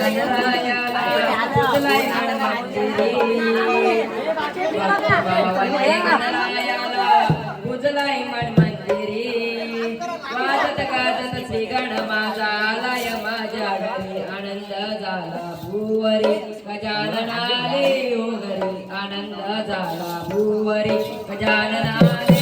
गणरायाला पूजलाय मणमंदिरी वाजत गाजत श्री गण माझा आलाय माझ्या घरी आनंद झाला भूवरी गजाननाले हो आनंद झाला भूवरी गजाननाले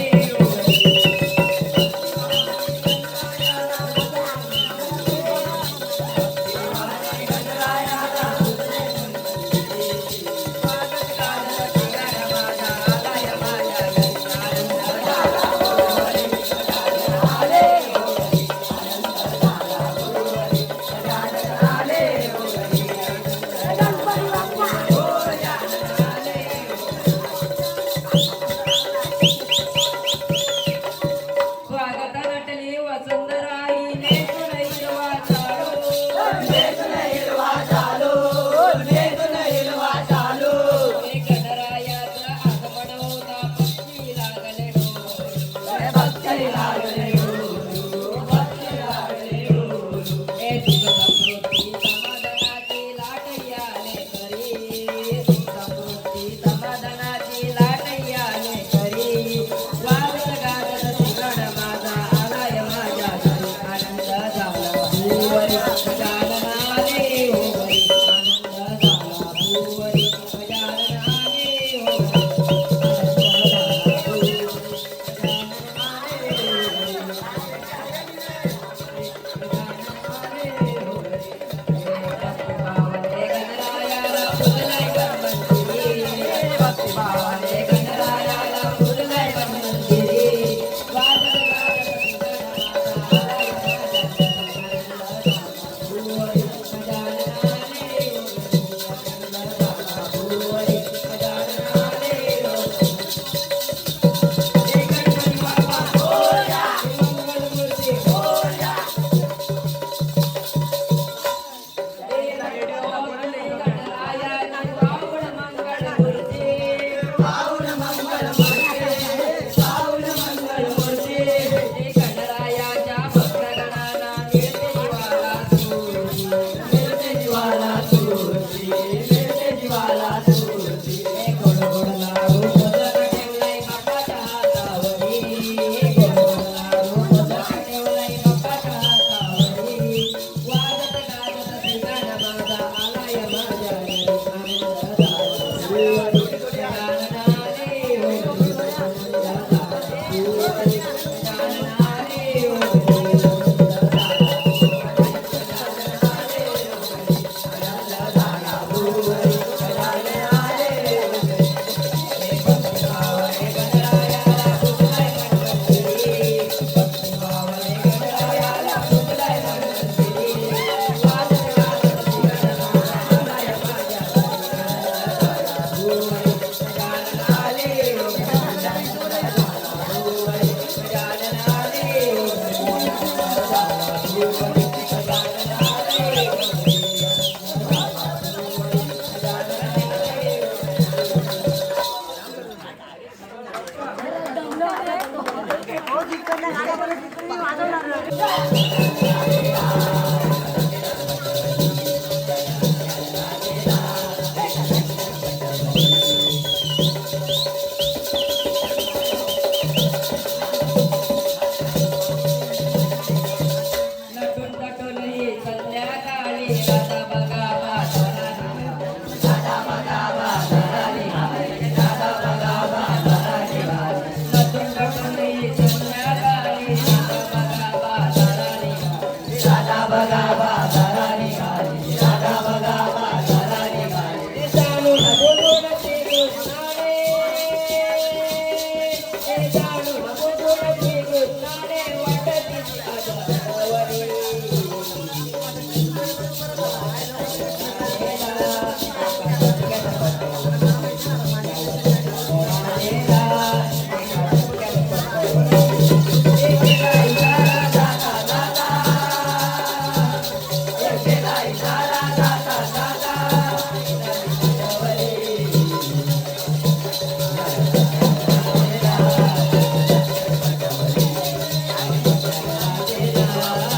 amar.